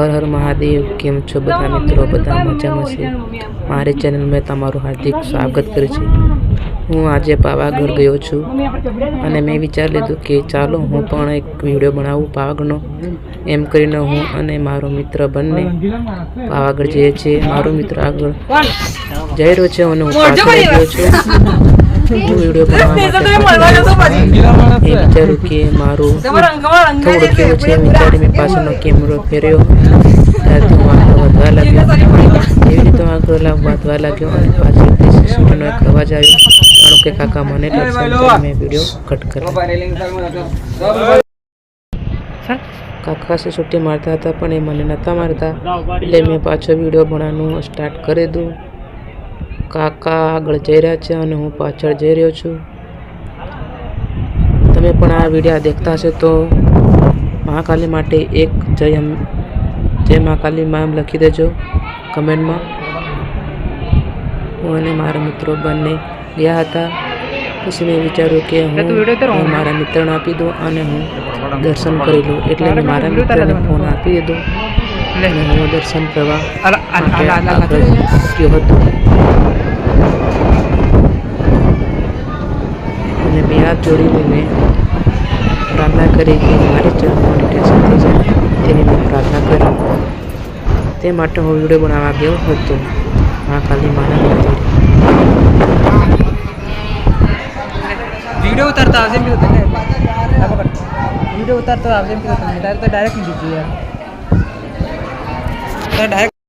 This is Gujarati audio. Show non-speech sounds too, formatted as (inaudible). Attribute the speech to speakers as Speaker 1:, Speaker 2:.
Speaker 1: હર હર મહાદેવ કેમ છો બધા મિત્રો? બધા મજામાં છે? મારી ચેનલમાં તમારું હાર્દિક સ્વાગત કરું છું. હું આજે પાવાગઢ ગયો છું અને મેં વિચારી લીધું કે ચાલો હું પણ એક વીડિયો બનાવું પાવાગઢનો. એમ કરીને હું અને મારો મિત્ર બંને પાવાગઢ જઈએ છીએ. મારો મિત્ર આગળ જઈ રહ્યો છે અને હું પાછળ ગયો છું. વીડિયો બનાવવા (laughs) માટે એ વિચાર્યું કે મારું થોડું કેવું છે વિચારી મેં પાછળનો કેમેરો ફેર્યો ત્યારથી હું આગળ વધવા લાગ્યો. એવી રીતે હું આગળ વધવા લાગ્યો અને પાછળ સિસ્ટરનો એક અવાજ આવ્યો. જાણું કે કાકા મને ડરશે મેં વીડિયો કટ કર્યો કાકા સુટી મારતા હતા પણ એ મને નહોતા મારતા. એટલે મેં પાછો વીડિયો બનાવવાનું સ્ટાર્ટ કરી દીધું. કાકા આગળ જઈ રહ્યા છે અને હું પાછળ જઈ રહ્યો છું તમે પણ આ વીડિયો દેખતા હશો તો મહાકાલી માટે એક જય જય મહાકાલી માં એમ લખી દેજો કમેન્ટમાં હું અને મારા મિત્રો બંને ગયા હતા પછી મેં વિચાર્યું કે હું હું મારા મિત્રને આપી દઉં અને હું દર્શન કરી લઉં એટલે મેં મારા મિત્રને ફોન આપી દીધો અને હું દર્શન કરવા ગયો હતો અને બે હાથ જોડીને મેં પ્રાર્થના કરી કે મારી ચરણમાં ડિટેશન થઈ જાય તેની મેં પ્રાર્થના કરી. તે માટે હું વીડિયો બનાવવા ગયો હતો.
Speaker 2: મા કાલી માના વીડિયો ઉતારતા આવશે એમ કીધું વીડિયો ઉતારતો આવશે તો ડાયરેક્ટ નહીં દીધી યાર. ડાયરેક્ટ